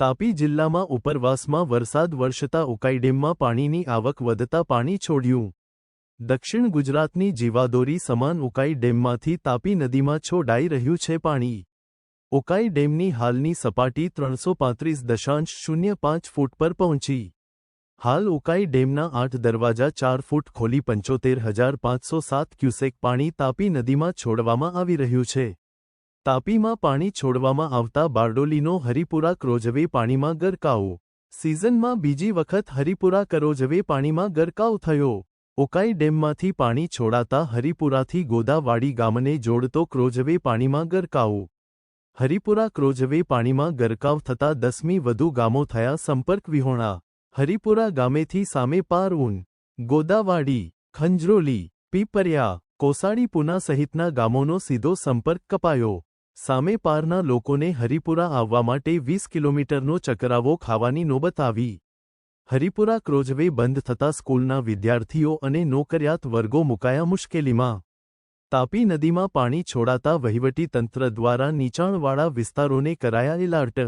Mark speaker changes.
Speaker 1: તાપી જિલ્લામાં ઉપરવાસમાં વરસાદ વરસતા ઉકાઈ ડેમમાં પાણીની આવક વધતા પાણી છોડ્યું. દક્ષિણ ગુજરાતની જીવાદોરી સમાન ઉકાઈ ડેમમાંથી તાપી નદીમાં છોડાઈ રહ્યું છે પાણી. ઉકાઈ ડેમની હાલની સપાટી ત્રણસો પાંત્રીસ દશાંશ શૂન્ય પાંચ ફૂટ પર પહોંચી. હાલ ઉકાઈ ડેમના આઠ દરવાજા ચાર ફૂટ ખોલી પંચોતેર હજાર પાંચસો સાત ક્યુસેક પાણી તાપી નદીમાં છોડવામાં આવી રહ્યું છે. તાપીમાં પાણી છોડવામાં આવતા બારડોલીનો હરિપુરા ક્રોજવે પાણીમાં ગરકાવ. સિઝનમાં બીજી વખત હરિપુરા કરોજવે પાણીમાં ગરકાવ થયો. ઓકાઈ ડેમમાંથી પાણી છોડાતા હરિપુરાથી ગોદાવાડી ગામને જોડતો ક્રોજવે પાણીમાં ગરકાવ. હરિપુરા ક્રોજવે પાણીમાં ગરકાવ થતા દસમી વધુ ગામો થયા સંપર્ક વિહોણા. હરિપુરા ગામેથી સામે પારઉન, ગોદાવાડી, ખંજરોલી, પીપરિયા, કોસાડી પુના સહિતના ગામોનો સીધો સંપર્ક કપાયો. સામે પારના લોકોને હરિપુરા આવવા માટે વીસ કિલોમીટરનો ચકરાવો ખાવાની નોબત આવી. હરિપુરા ક્રોઝવે બંધ થતા સ્કૂલના વિદ્યાર્થીઓ અને નોકરિયાત વર્ગો મુકાયા મુશ્કેલીમાં. તાપી નદીમાં પાણી છોડાતા વહીવટી તંત્ર દ્વારા નીચાણવાળા વિસ્તારોને કરાયા એલાર્ટ.